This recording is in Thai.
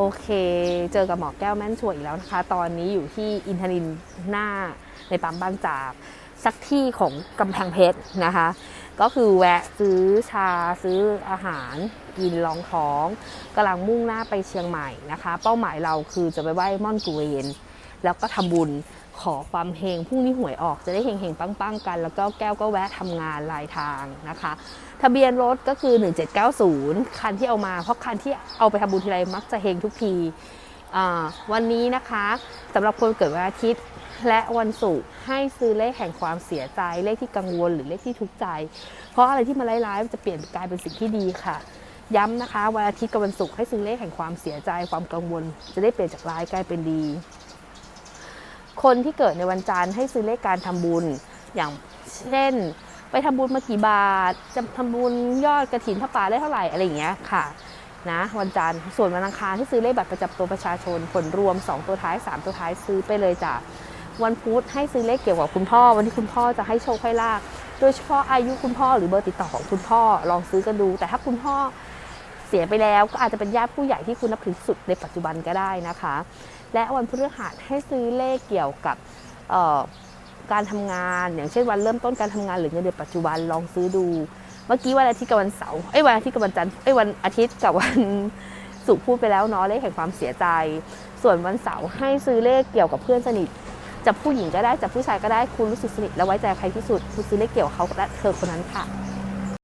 โอเค เจอกับหมอแก้วแม่นช่วยอีกแล้วนะคะ ตอนนี้อยู่ที่อินทนินหน้าในปั๊มบางจากสักที่ของกำแพงเพชรนะคะ ก็คือแวะซื้อชาซื้ออาหารกินรองท้องกำลังมุ่งหน้าไปเชียงใหม่นะคะ เป้าหมายเราคือจะไปไหว้ม่อนกุเวน แล้วก็ทำบุญขอความเฮงพรุ่งนี้หวยออกจะได้เฮงเฮงๆปังๆกัน แล้วก็แก้วก็แวะทำงานลายทางนะคะ ทะเบียนรถก็คือ 1790 คันที่เอามา เพราะคันที่เอาไปทำบุญทีไรมักจะเฮงทุกทีวันนี้นะคะสำหรับคนเกิดวันอาทิตย์และวันศุกร์ให้ซื้อเลขแห่งความเสียใจ เลขที่กังวลหรือเลขที่ทุกข์ใจ เพราะอะไรที่มันร้ายๆมันจะเปลี่ยนกลายเป็นสิ่งที่ดีค่ะ ย้ำนะคะวันอาทิตย์กับวันศุกร์ให้ซื้อเลขแห่งความเสียใจความกังวล จะได้เปลี่ยนจากร้ายกลายเป็นดี คนที่เกิดในวันจันทร์ให้ซื้อเลขการทำบุญ อย่างเช่น ไปทำบุญมากี่บาท จะทำบุญยอดกระถินพระป่าได้เท่าไหร่อะไรอย่างเงี้ยค่ะนะวันจันทร์ส่วนวันอังคารที่ซื้อเลขบัตรประจำตัวประชาชนผลรวม 2 ตัวท้าย 3 ตัวท้ายซื้อไปเลยจ้ะวันพุธให้ซื้อเลขเกี่ยวกับคุณพ่อ วันที่คุณพ่อจะให้โชคให้ลาภโดยเฉพาะอายุคุณพ่อหรือเบอร์ติดต่อของคุณพ่อลองซื้อกันดู แต่ถ้าคุณพ่อ เสียไปแล้วก็อาจจะเป็นญาติผู้ใหญ่ที่คุณนับถือสุดในปัจจุบันก็ได้นะคะ และวันพฤหัสให้ซื้อเลขเกี่ยวกับการทำงาน อย่างเช่นวันเริ่มต้นการทำงานหรือเงินเดือนปัจจุบันลองซื้อดู เมื่อกี้วันอาทิตย์กับวันเสาร์ไอ้วันอาทิตย์กับวันจันทร์ไอ้วันอาทิตย์กับวันศุกร์พูดไปแล้วเนาะเลขแห่งความเสียใจ ส่วนวันเสาร์ให้ซื้อเลขเกี่ยวกับเพื่อนสนิทจะผู้หญิงก็ได้จะผู้ชายก็ได้คุณรู้สึกสนิทและไว้ใจใครที่สุดคุณซื้อเลขเกี่ยวกับเขาและเธอคนนั้นค่ะ